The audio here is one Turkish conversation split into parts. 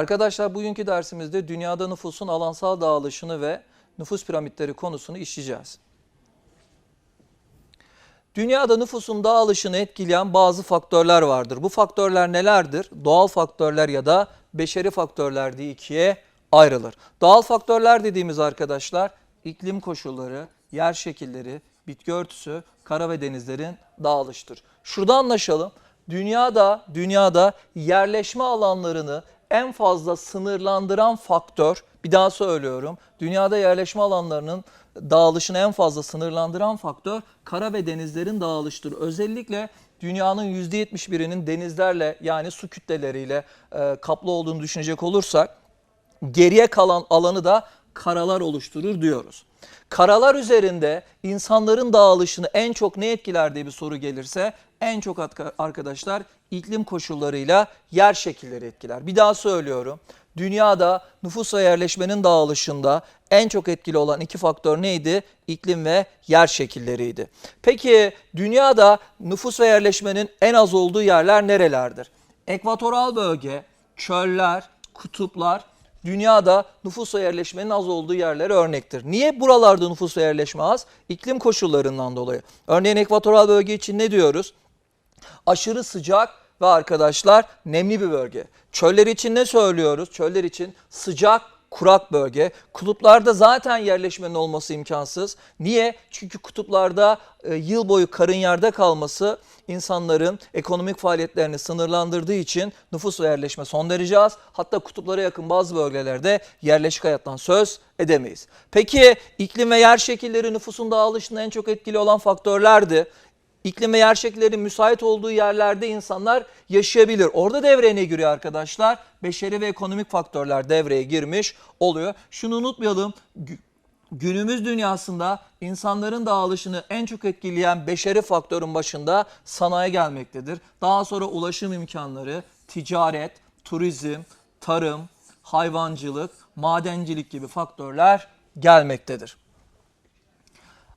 Arkadaşlar bugünkü dersimizde dünyada nüfusun alansal dağılışını ve nüfus piramitleri konusunu işleyeceğiz. Dünyada nüfusun dağılışını etkileyen bazı faktörler vardır. Bu faktörler nelerdir? Doğal faktörler ya da beşeri faktörler diye ikiye ayrılır. Doğal faktörler dediğimiz arkadaşlar iklim koşulları, yer şekilleri, bitki örtüsü, kara ve denizlerin dağılıştır. Şurada anlaşalım. Dünyada dünyada yerleşme alanlarını en fazla sınırlandıran faktör, bir daha söylüyorum. Dünyada yerleşme alanlarının dağılışını en fazla sınırlandıran faktör kara ve denizlerin dağılıştır. Özellikle dünyanın %71'inin denizlerle yani su kütleleriyle e, kaplı olduğunu düşünecek olursak geriye kalan alanı da karalar oluşturur diyoruz. Karalar üzerinde insanların dağılışını en çok ne etkiler diye bir soru gelirse en çok arkadaşlar iklim koşullarıyla yer şekilleri etkiler. Bir daha söylüyorum. Dünyada nüfus ve yerleşmenin dağılışında en çok etkili olan iki faktör neydi? İklim ve yer şekilleriydi. Peki dünyada nüfus ve yerleşmenin en az olduğu yerler nerelerdir? Ekvatoral bölge, çöller, kutuplar dünyada nüfus ve yerleşmenin az olduğu yerlere örnektir. Niye buralarda nüfus ve yerleşme az? İklim koşullarından dolayı. Örneğin ekvatoral bölge için ne diyoruz? Aşırı sıcak ve arkadaşlar nemli bir bölge. Çöller için ne söylüyoruz? Çöller için sıcak, kurak bölge. Kutuplarda zaten yerleşmenin olması imkansız. Niye? Çünkü kutuplarda e, yıl boyu karın yerde kalması insanların ekonomik faaliyetlerini sınırlandırdığı için nüfus ve yerleşme son derece az. Hatta kutuplara yakın bazı bölgelerde yerleşik hayattan söz edemeyiz. Peki iklim ve yer şekilleri nüfusun dağılışında en çok etkili olan faktörlerdi. İklim ve yer şekilleri müsait olduğu yerlerde insanlar yaşayabilir. Orada devreye giriyor arkadaşlar? Beşeri ve ekonomik faktörler devreye girmiş oluyor. Şunu unutmayalım. gü- Günümüz dünyasında insanların dağılışını en çok etkileyen beşeri faktörün başında sanayi gelmektedir. Daha sonra ulaşım imkanları, ticaret, turizm, tarım, hayvancılık, madencilik gibi faktörler gelmektedir.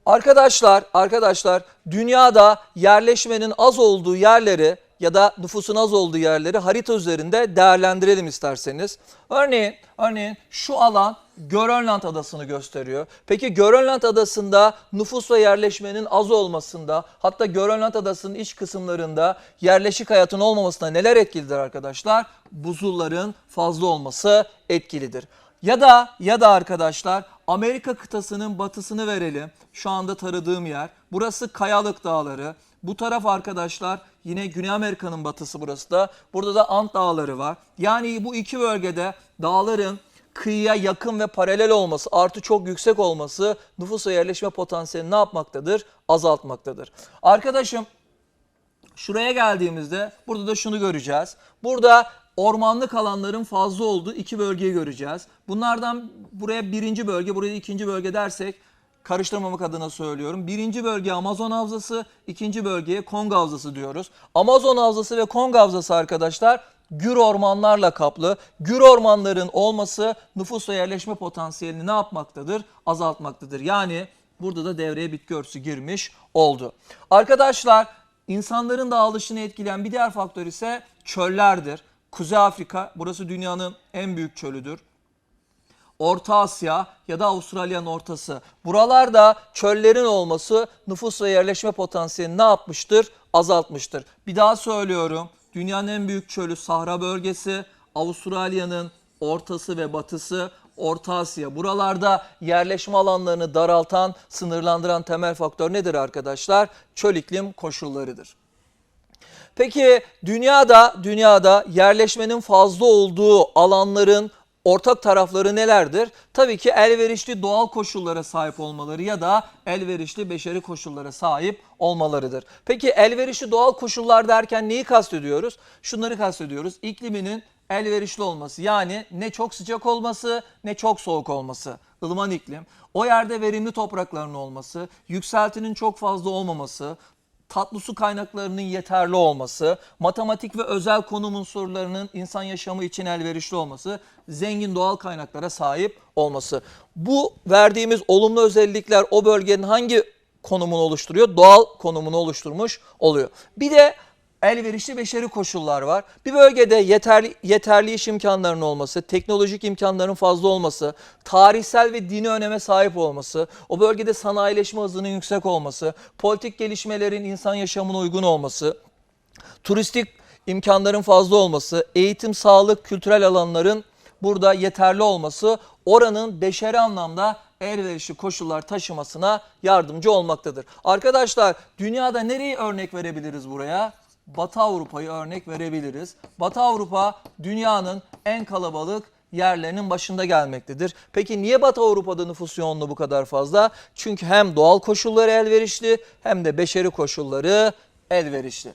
Arkadaşlar, arkadaşlar dünyada yerleşmenin az olduğu yerleri ya da nüfusun az olduğu yerleri harita üzerinde değerlendirelim isterseniz. Örneğin, örneğin şu alan Grönland adasını gösteriyor. Peki Grönland adasında nüfus ve yerleşmenin az olmasında hatta Grönland adasının iç kısımlarında yerleşik hayatın olmamasına neler etkilidir arkadaşlar? Buzulların fazla olması etkilidir. Ya da ya da arkadaşlar Amerika kıtasının batısını verelim. Şu anda taradığım yer. Burası Kayalık Dağları. Bu taraf arkadaşlar yine Güney Amerika'nın batısı burası da. Burada da Ant Dağları var. Yani bu iki bölgede dağların kıyıya yakın ve paralel olması artı çok yüksek olması nüfus ve yerleşme potansiyelini ne yapmaktadır? Azaltmaktadır. Arkadaşım Şuraya geldiğimizde burada da şunu göreceğiz. Burada ormanlık alanların fazla olduğu iki bölgeyi göreceğiz. Bunlardan buraya birinci bölge, buraya ikinci bölge dersek karıştırmamak adına söylüyorum. Birinci bölge Amazon Havzası, ikinci bölgeye Kong Havzası diyoruz. Amazon Havzası ve Kong Havzası arkadaşlar gür ormanlarla kaplı. Gür ormanların olması nüfus yerleşme potansiyelini ne yapmaktadır? Azaltmaktadır. Yani burada da devreye bitki örtüsü girmiş oldu. Arkadaşlar insanların dağılışını etkileyen bir diğer faktör ise çöllerdir. Kuzey Afrika burası dünyanın en büyük çölüdür. Orta Asya ya da Avustralya'nın ortası. Buralarda çöllerin olması nüfus ve yerleşme potansiyelini ne yapmıştır? Azaltmıştır. Bir daha söylüyorum. Dünyanın en büyük çölü Sahra bölgesi, Avustralya'nın ortası ve batısı, Orta Asya. Buralarda yerleşme alanlarını daraltan, sınırlandıran temel faktör nedir arkadaşlar? Çöl iklim koşullarıdır. Peki dünyada dünyada yerleşmenin fazla olduğu alanların ortak tarafları nelerdir? Tabii ki elverişli doğal koşullara sahip olmaları ya da elverişli beşeri koşullara sahip olmalarıdır. Peki elverişli doğal koşullar derken neyi kastediyoruz? Şunları kastediyoruz. İkliminin elverişli olması yani ne çok sıcak olması ne çok soğuk olması. ılıman iklim. O yerde verimli toprakların olması, yükseltinin çok fazla olmaması, tatlı su kaynaklarının yeterli olması, matematik ve özel konum unsurlarının insan yaşamı için elverişli olması, zengin doğal kaynaklara sahip olması. Bu verdiğimiz olumlu özellikler o bölgenin hangi konumunu oluşturuyor? Doğal konumunu oluşturmuş oluyor. Bir de elverişli beşeri koşullar var. Bir bölgede yeterli, yeterli iş imkanlarının olması, teknolojik imkanların fazla olması, tarihsel ve dini öneme sahip olması, o bölgede sanayileşme hızının yüksek olması, politik gelişmelerin insan yaşamına uygun olması, turistik imkanların fazla olması, eğitim, sağlık, kültürel alanların burada yeterli olması oranın beşeri anlamda elverişli koşullar taşımasına yardımcı olmaktadır. Arkadaşlar dünyada nereyi örnek verebiliriz buraya? Batı Avrupa'yı örnek verebiliriz. Batı Avrupa dünyanın en kalabalık yerlerinin başında gelmektedir. Peki niye Batı Avrupa'da nüfus yoğunluğu bu kadar fazla? Çünkü hem doğal koşulları elverişli hem de beşeri koşulları elverişli.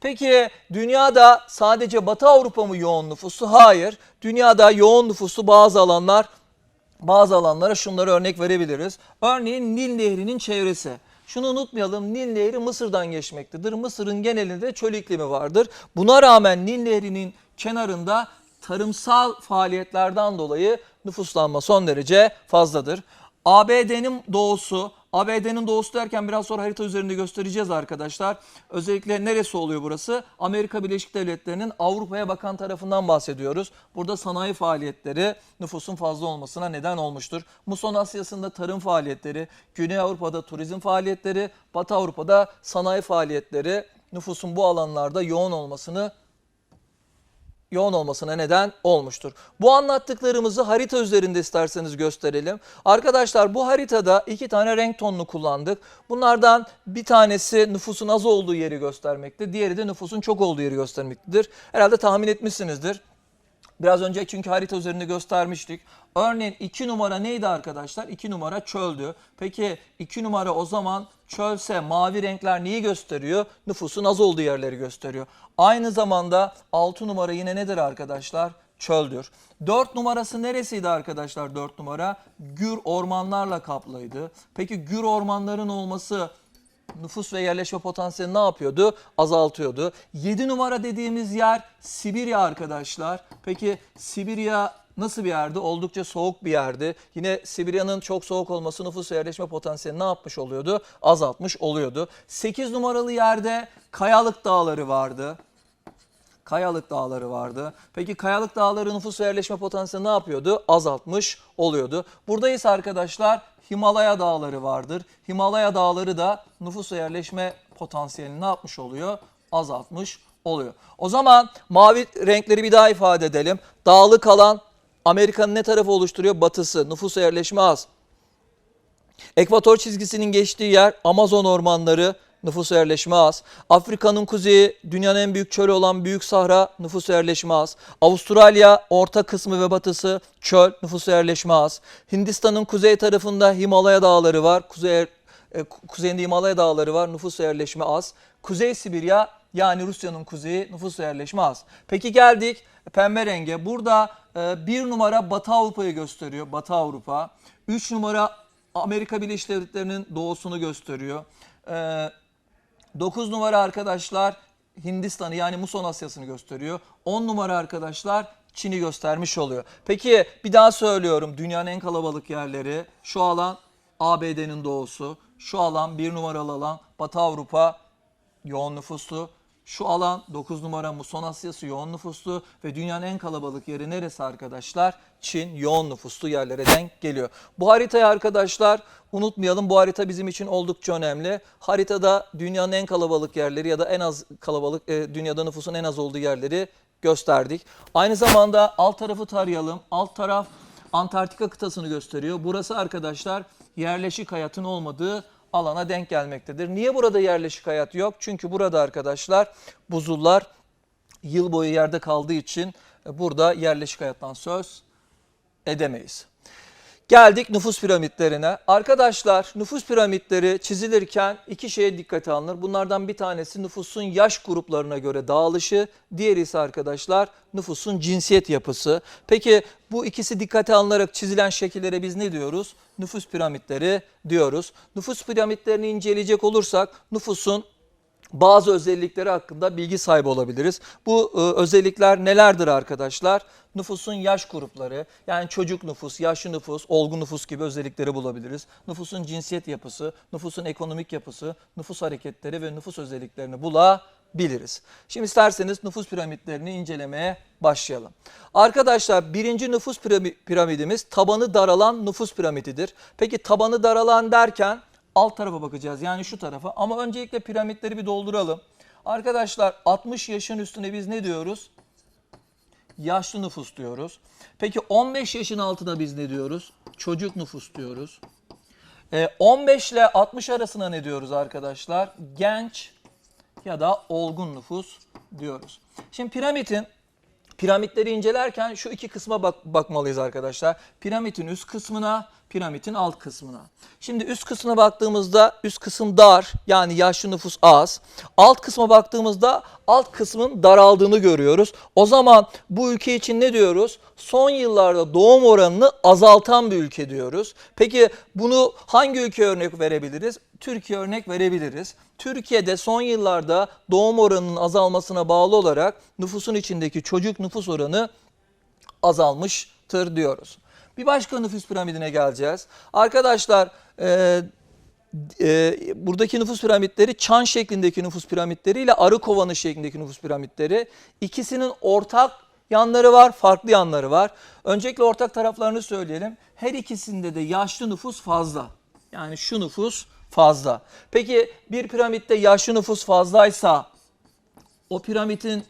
Peki dünyada sadece Batı Avrupa mı yoğun nüfusu? Hayır. Dünyada yoğun nüfusu bazı alanlar bazı alanlara şunları örnek verebiliriz. Örneğin Nil Nehri'nin çevresi. Şunu unutmayalım Nil Nehri Mısır'dan geçmektedir. Mısır'ın genelinde çöl iklimi vardır. Buna rağmen Nil Nehri'nin kenarında tarımsal faaliyetlerden dolayı nüfuslanma son derece fazladır. ABD'nin doğusu, ABD'nin doğusu derken biraz sonra harita üzerinde göstereceğiz arkadaşlar. Özellikle neresi oluyor burası? Amerika Birleşik Devletleri'nin Avrupa'ya bakan tarafından bahsediyoruz. Burada sanayi faaliyetleri nüfusun fazla olmasına neden olmuştur. Muson Asya'sında tarım faaliyetleri, Güney Avrupa'da turizm faaliyetleri, Batı Avrupa'da sanayi faaliyetleri nüfusun bu alanlarda yoğun olmasını yoğun olmasına neden olmuştur. Bu anlattıklarımızı harita üzerinde isterseniz gösterelim. Arkadaşlar bu haritada iki tane renk tonunu kullandık. Bunlardan bir tanesi nüfusun az olduğu yeri göstermekte, diğeri de nüfusun çok olduğu yeri göstermektedir. Herhalde tahmin etmişsinizdir. Biraz önce çünkü harita üzerinde göstermiştik. Örneğin 2 numara neydi arkadaşlar? 2 numara çöldü. Peki 2 numara o zaman çölse mavi renkler neyi gösteriyor? Nüfusun az olduğu yerleri gösteriyor. Aynı zamanda 6 numara yine nedir arkadaşlar? Çöldür. 4 numarası neresiydi arkadaşlar 4 numara? Gür ormanlarla kaplıydı. Peki gür ormanların olması nüfus ve yerleşme potansiyeli ne yapıyordu? Azaltıyordu. 7 numara dediğimiz yer Sibirya arkadaşlar. Peki Sibirya nasıl bir yerdi? Oldukça soğuk bir yerdi. Yine Sibirya'nın çok soğuk olması nüfus ve yerleşme potansiyelini ne yapmış oluyordu? Azaltmış oluyordu. 8 numaralı yerde Kayalık Dağları vardı. Kayalık Dağları vardı. Peki Kayalık Dağları nüfus ve yerleşme potansiyeli ne yapıyordu? Azaltmış oluyordu. Buradayız arkadaşlar Himalaya Dağları vardır. Himalaya Dağları da nüfus ve yerleşme potansiyelini ne yapmış oluyor? Azaltmış oluyor. O zaman mavi renkleri bir daha ifade edelim. Dağlık alan Amerika'nın ne tarafı oluşturuyor? Batısı. Nüfus yerleşme az. Ekvator çizgisinin geçtiği yer Amazon ormanları, nüfus yerleşme az. Afrika'nın kuzeyi dünyanın en büyük çölü olan Büyük Sahra, nüfus yerleşme az. Avustralya orta kısmı ve batısı çöl, nüfus yerleşme az. Hindistan'ın kuzey tarafında Himalaya dağları var. Kuzey e, kuzeyinde Himalaya dağları var, nüfus yerleşme az. Kuzey Sibirya yani Rusya'nın kuzeyi nüfus yerleşme az. Peki geldik pembe renge. Burada e, bir numara Batı Avrupa'yı gösteriyor. Batı Avrupa. Üç numara Amerika Birleşik Devletleri'nin doğusunu gösteriyor. E, 9 numara arkadaşlar Hindistan'ı yani Muson Asya'sını gösteriyor. 10 numara arkadaşlar Çin'i göstermiş oluyor. Peki bir daha söylüyorum dünyanın en kalabalık yerleri şu alan ABD'nin doğusu, şu alan bir numaralı alan Batı Avrupa yoğun nüfuslu, şu alan 9 numara Muson Asya'sı yoğun nüfuslu ve dünyanın en kalabalık yeri neresi arkadaşlar? Çin yoğun nüfuslu yerlere denk geliyor. Bu haritayı arkadaşlar unutmayalım bu harita bizim için oldukça önemli. Haritada dünyanın en kalabalık yerleri ya da en az kalabalık e, dünyada nüfusun en az olduğu yerleri gösterdik. Aynı zamanda alt tarafı tarayalım. Alt taraf Antarktika kıtasını gösteriyor. Burası arkadaşlar yerleşik hayatın olmadığı alana denk gelmektedir. Niye burada yerleşik hayat yok? Çünkü burada arkadaşlar buzullar yıl boyu yerde kaldığı için burada yerleşik hayattan söz edemeyiz. Geldik nüfus piramitlerine. Arkadaşlar nüfus piramitleri çizilirken iki şeye dikkate alınır. Bunlardan bir tanesi nüfusun yaş gruplarına göre dağılışı, diğeri ise arkadaşlar nüfusun cinsiyet yapısı. Peki bu ikisi dikkate alınarak çizilen şekillere biz ne diyoruz? Nüfus piramitleri diyoruz. Nüfus piramitlerini inceleyecek olursak nüfusun bazı özellikleri hakkında bilgi sahibi olabiliriz. Bu e, özellikler nelerdir arkadaşlar? Nüfusun yaş grupları, yani çocuk nüfus, yaşlı nüfus, olgun nüfus gibi özellikleri bulabiliriz. Nüfusun cinsiyet yapısı, nüfusun ekonomik yapısı, nüfus hareketleri ve nüfus özelliklerini biliriz. Şimdi isterseniz nüfus piramitlerini incelemeye başlayalım. Arkadaşlar birinci nüfus pirami- piramidimiz tabanı daralan nüfus piramididir. Peki tabanı daralan derken alt tarafa bakacağız yani şu tarafa ama öncelikle piramitleri bir dolduralım. Arkadaşlar 60 yaşın üstüne biz ne diyoruz? Yaşlı nüfus diyoruz. Peki 15 yaşın altına biz ne diyoruz? Çocuk nüfus diyoruz. Ee, 15 ile 60 arasına ne diyoruz arkadaşlar? Genç ya da olgun nüfus diyoruz. Şimdi piramidin piramitleri incelerken şu iki kısma bak bakmalıyız arkadaşlar. Piramidin üst kısmına, piramidin alt kısmına. Şimdi üst kısmına baktığımızda üst kısım dar yani yaşlı nüfus az. Alt kısma baktığımızda alt kısmın daraldığını görüyoruz. O zaman bu ülke için ne diyoruz? Son yıllarda doğum oranını azaltan bir ülke diyoruz. Peki bunu hangi ülkeye örnek verebiliriz? Türkiye örnek verebiliriz. Türkiye'de son yıllarda doğum oranının azalmasına bağlı olarak nüfusun içindeki çocuk nüfus oranı azalmıştır diyoruz. Bir başka nüfus piramidine geleceğiz. Arkadaşlar e, e, buradaki nüfus piramitleri çan şeklindeki nüfus piramitleri ile arı kovanı şeklindeki nüfus piramitleri. İkisinin ortak yanları var, farklı yanları var. Öncelikle ortak taraflarını söyleyelim. Her ikisinde de yaşlı nüfus fazla. Yani şu nüfus fazla. Peki bir piramitte yaşlı nüfus fazlaysa o piramidin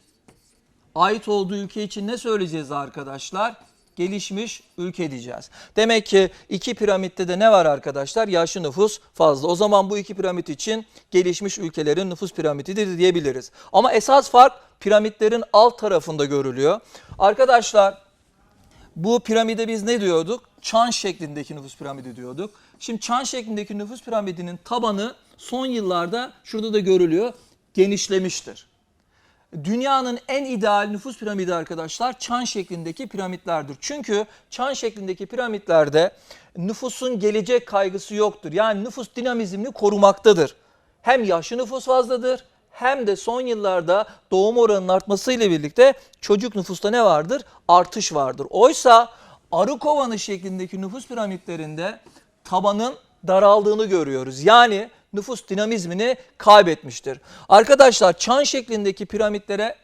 ait olduğu ülke için ne söyleyeceğiz arkadaşlar? Gelişmiş ülke diyeceğiz. Demek ki iki piramitte de ne var arkadaşlar? Yaşlı nüfus fazla. O zaman bu iki piramit için gelişmiş ülkelerin nüfus piramididir diyebiliriz. Ama esas fark piramitlerin alt tarafında görülüyor. Arkadaşlar bu piramide biz ne diyorduk? Çan şeklindeki nüfus piramidi diyorduk. Şimdi çan şeklindeki nüfus piramidinin tabanı son yıllarda şurada da görülüyor genişlemiştir. Dünyanın en ideal nüfus piramidi arkadaşlar çan şeklindeki piramitlerdir. Çünkü çan şeklindeki piramitlerde nüfusun gelecek kaygısı yoktur. Yani nüfus dinamizmini korumaktadır. Hem yaşlı nüfus fazladır hem de son yıllarda doğum oranının artmasıyla birlikte çocuk nüfusta ne vardır? Artış vardır. Oysa arı kovanı şeklindeki nüfus piramitlerinde tabanın daraldığını görüyoruz. Yani nüfus dinamizmini kaybetmiştir. Arkadaşlar çan şeklindeki piramitlere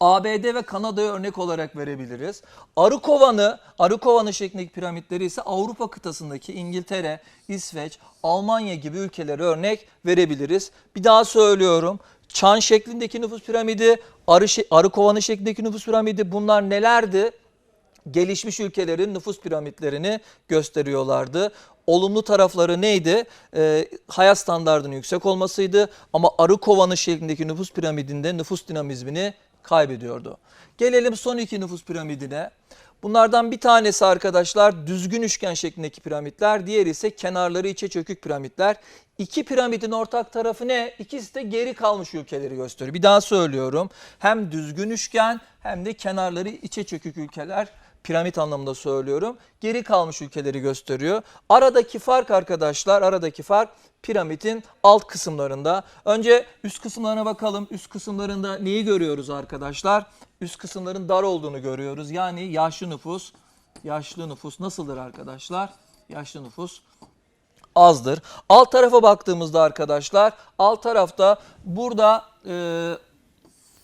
ABD ve Kanada'ya örnek olarak verebiliriz. Arı kovanı, arı kovanı şeklindeki piramitleri ise Avrupa kıtasındaki İngiltere, İsveç, Almanya gibi ülkelere örnek verebiliriz. Bir daha söylüyorum. Çan şeklindeki nüfus piramidi, arı, arı kovanı şeklindeki nüfus piramidi bunlar nelerdi? Gelişmiş ülkelerin nüfus piramitlerini gösteriyorlardı. Olumlu tarafları neydi? Ee, hayat standartının yüksek olmasıydı ama arı kovanı şeklindeki nüfus piramidinde nüfus dinamizmini kaybediyordu. Gelelim son iki nüfus piramidine. Bunlardan bir tanesi arkadaşlar düzgün üçgen şeklindeki piramitler, diğeri ise kenarları içe çökük piramitler. İki piramidin ortak tarafı ne? İkisi de geri kalmış ülkeleri gösteriyor. Bir daha söylüyorum. Hem düzgün üçgen hem de kenarları içe çökük ülkeler piramit anlamında söylüyorum. Geri kalmış ülkeleri gösteriyor. Aradaki fark arkadaşlar, aradaki fark piramidin alt kısımlarında. Önce üst kısımlarına bakalım. Üst kısımlarında neyi görüyoruz arkadaşlar? Üst kısımların dar olduğunu görüyoruz. Yani yaşlı nüfus, yaşlı nüfus nasıldır arkadaşlar? Yaşlı nüfus azdır. Alt tarafa baktığımızda arkadaşlar, alt tarafta burada e,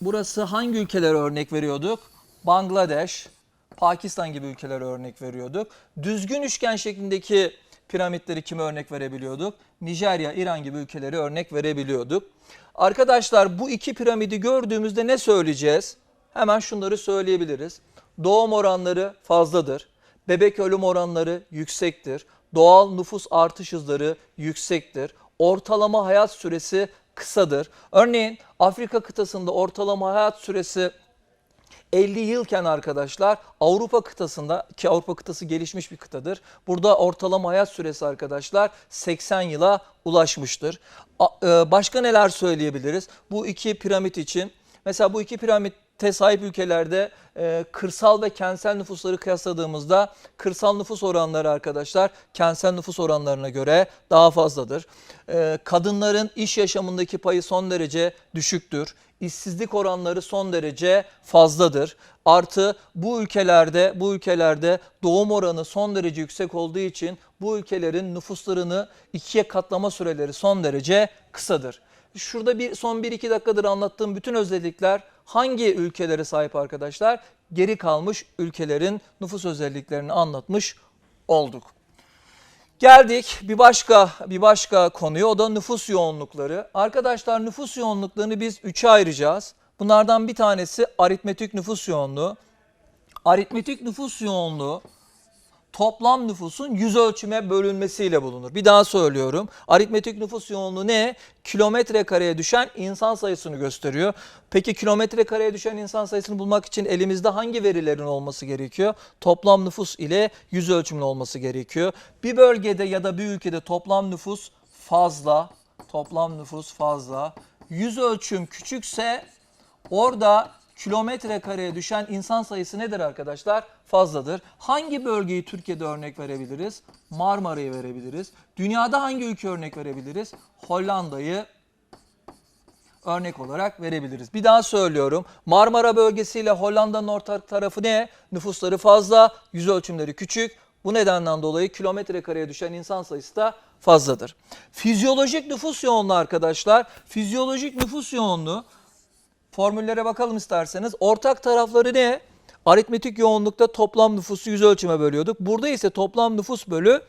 burası hangi ülkelere örnek veriyorduk? Bangladeş, Pakistan gibi ülkelere örnek veriyorduk. Düzgün üçgen şeklindeki piramitleri kime örnek verebiliyorduk? Nijerya, İran gibi ülkelere örnek verebiliyorduk. Arkadaşlar bu iki piramidi gördüğümüzde ne söyleyeceğiz? Hemen şunları söyleyebiliriz. Doğum oranları fazladır. Bebek ölüm oranları yüksektir. Doğal nüfus artış hızları yüksektir. Ortalama hayat süresi kısadır. Örneğin Afrika kıtasında ortalama hayat süresi 50 yılken arkadaşlar Avrupa kıtasında ki Avrupa kıtası gelişmiş bir kıtadır. Burada ortalama hayat süresi arkadaşlar 80 yıla ulaşmıştır. E, Başka neler söyleyebiliriz? Bu iki piramit için mesela bu iki piramitte sahip ülkelerde e, kırsal ve kentsel nüfusları kıyasladığımızda kırsal nüfus oranları arkadaşlar kentsel nüfus oranlarına göre daha fazladır. E, kadınların iş yaşamındaki payı son derece düşüktür. İşsizlik oranları son derece fazladır. Artı bu ülkelerde bu ülkelerde doğum oranı son derece yüksek olduğu için bu ülkelerin nüfuslarını ikiye katlama süreleri son derece kısadır. şurada bir son 1-2 dakikadır anlattığım bütün özellikler hangi ülkelere sahip arkadaşlar? Geri kalmış ülkelerin nüfus özelliklerini anlatmış olduk. Geldik bir başka bir başka konuya o da nüfus yoğunlukları. Arkadaşlar nüfus yoğunluklarını biz üçe ayıracağız. Bunlardan bir tanesi aritmetik nüfus yoğunluğu. Aritmetik nüfus yoğunluğu toplam nüfusun yüz ölçüme bölünmesiyle bulunur. Bir daha söylüyorum. Aritmetik nüfus yoğunluğu ne? Kilometre kareye düşen insan sayısını gösteriyor. Peki kilometre kareye düşen insan sayısını bulmak için elimizde hangi verilerin olması gerekiyor? Toplam nüfus ile yüz ölçümlü olması gerekiyor. Bir bölgede ya da bir ülkede toplam nüfus fazla, toplam nüfus fazla. Yüz ölçüm küçükse Orada kilometre kareye düşen insan sayısı nedir arkadaşlar? Fazladır. Hangi bölgeyi Türkiye'de örnek verebiliriz? Marmara'yı verebiliriz. Dünyada hangi ülke örnek verebiliriz? Hollanda'yı örnek olarak verebiliriz. Bir daha söylüyorum. Marmara bölgesiyle Hollanda'nın ortak tarafı ne? Nüfusları fazla, yüz ölçümleri küçük. Bu nedenden dolayı kilometre kareye düşen insan sayısı da fazladır. Fizyolojik nüfus yoğunluğu arkadaşlar. Fizyolojik nüfus yoğunluğu formüllere bakalım isterseniz. Ortak tarafları ne? Aritmetik yoğunlukta toplam nüfusu yüz ölçüme bölüyorduk. Burada ise toplam nüfus bölü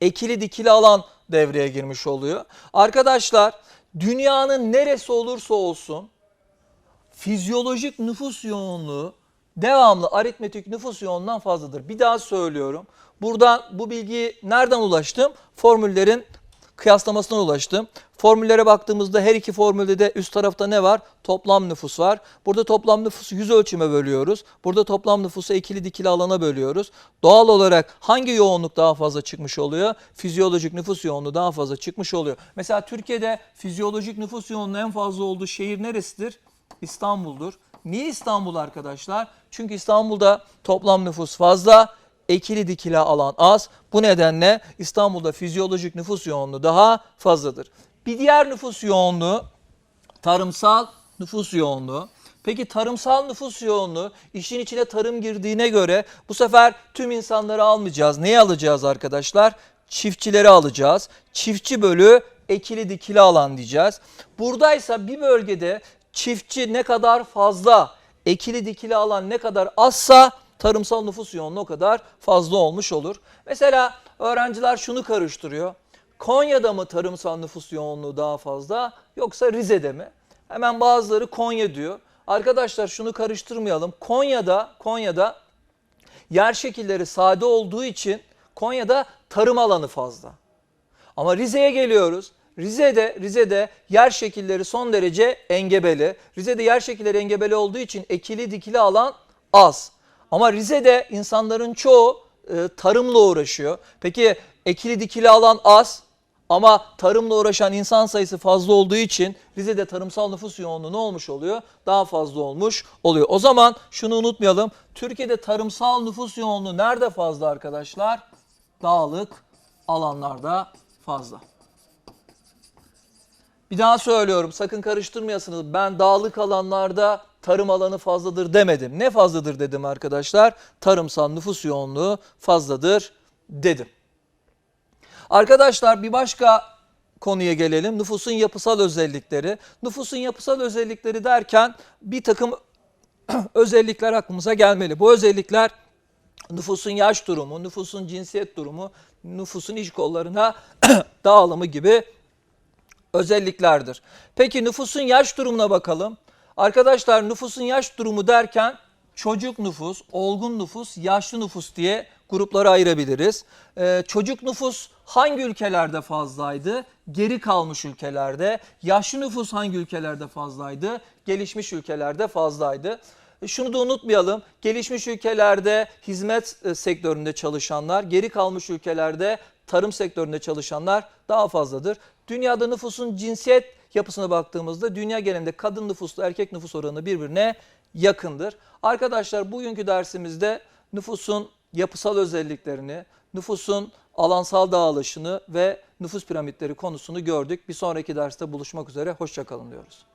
ekili dikili alan devreye girmiş oluyor. Arkadaşlar dünyanın neresi olursa olsun fizyolojik nüfus yoğunluğu devamlı aritmetik nüfus yoğunluğundan fazladır. Bir daha söylüyorum. Buradan bu bilgiyi nereden ulaştım? Formüllerin kıyaslamasına ulaştım. Formüllere baktığımızda her iki formülde de üst tarafta ne var? Toplam nüfus var. Burada toplam nüfusu yüz ölçüme bölüyoruz. Burada toplam nüfusu ikili dikili alana bölüyoruz. Doğal olarak hangi yoğunluk daha fazla çıkmış oluyor? Fizyolojik nüfus yoğunluğu daha fazla çıkmış oluyor. Mesela Türkiye'de fizyolojik nüfus yoğunluğu en fazla olduğu şehir neresidir? İstanbul'dur. Niye İstanbul arkadaşlar? Çünkü İstanbul'da toplam nüfus fazla, ekili dikili alan az. Bu nedenle İstanbul'da fizyolojik nüfus yoğunluğu daha fazladır. Bir diğer nüfus yoğunluğu tarımsal nüfus yoğunluğu. Peki tarımsal nüfus yoğunluğu işin içine tarım girdiğine göre bu sefer tüm insanları almayacağız. Neyi alacağız arkadaşlar? Çiftçileri alacağız. Çiftçi bölü ekili dikili alan diyeceğiz. Buradaysa bir bölgede çiftçi ne kadar fazla, ekili dikili alan ne kadar azsa tarımsal nüfus yoğunluğu o kadar fazla olmuş olur. Mesela öğrenciler şunu karıştırıyor. Konya'da mı tarımsal nüfus yoğunluğu daha fazla yoksa Rize'de mi? Hemen bazıları Konya diyor. Arkadaşlar şunu karıştırmayalım. Konya'da Konya'da yer şekilleri sade olduğu için Konya'da tarım alanı fazla. Ama Rize'ye geliyoruz. Rize'de Rize'de yer şekilleri son derece engebeli. Rize'de yer şekilleri engebeli olduğu için ekili dikili alan az. Ama Rize'de insanların çoğu e, tarımla uğraşıyor. Peki ekili dikili alan az ama tarımla uğraşan insan sayısı fazla olduğu için Rize'de tarımsal nüfus yoğunluğu ne olmuş oluyor? Daha fazla olmuş oluyor. O zaman şunu unutmayalım. Türkiye'de tarımsal nüfus yoğunluğu nerede fazla arkadaşlar? Dağlık alanlarda fazla. Bir daha söylüyorum sakın karıştırmayasınız. Ben dağlık alanlarda tarım alanı fazladır demedim. Ne fazladır dedim arkadaşlar? Tarımsal nüfus yoğunluğu fazladır dedim. Arkadaşlar bir başka konuya gelelim. Nüfusun yapısal özellikleri. Nüfusun yapısal özellikleri derken bir takım özellikler aklımıza gelmeli. Bu özellikler nüfusun yaş durumu, nüfusun cinsiyet durumu, nüfusun iş kollarına dağılımı gibi özelliklerdir. Peki nüfusun yaş durumuna bakalım. Arkadaşlar nüfusun yaş durumu derken çocuk nüfus, olgun nüfus, yaşlı nüfus diye gruplara ayırabiliriz. Ee, çocuk nüfus hangi ülkelerde fazlaydı? Geri kalmış ülkelerde. Yaşlı nüfus hangi ülkelerde fazlaydı? Gelişmiş ülkelerde fazlaydı. E, Şunu da unutmayalım. Gelişmiş ülkelerde hizmet e, sektöründe çalışanlar, geri kalmış ülkelerde tarım sektöründe çalışanlar daha fazladır. Dünyada nüfusun cinsiyet yapısına baktığımızda dünya genelinde kadın nüfusla erkek nüfus oranı birbirine yakındır. Arkadaşlar bugünkü dersimizde nüfusun yapısal özelliklerini, nüfusun alansal dağılışını ve nüfus piramitleri konusunu gördük. Bir sonraki derste buluşmak üzere. Hoşçakalın diyoruz.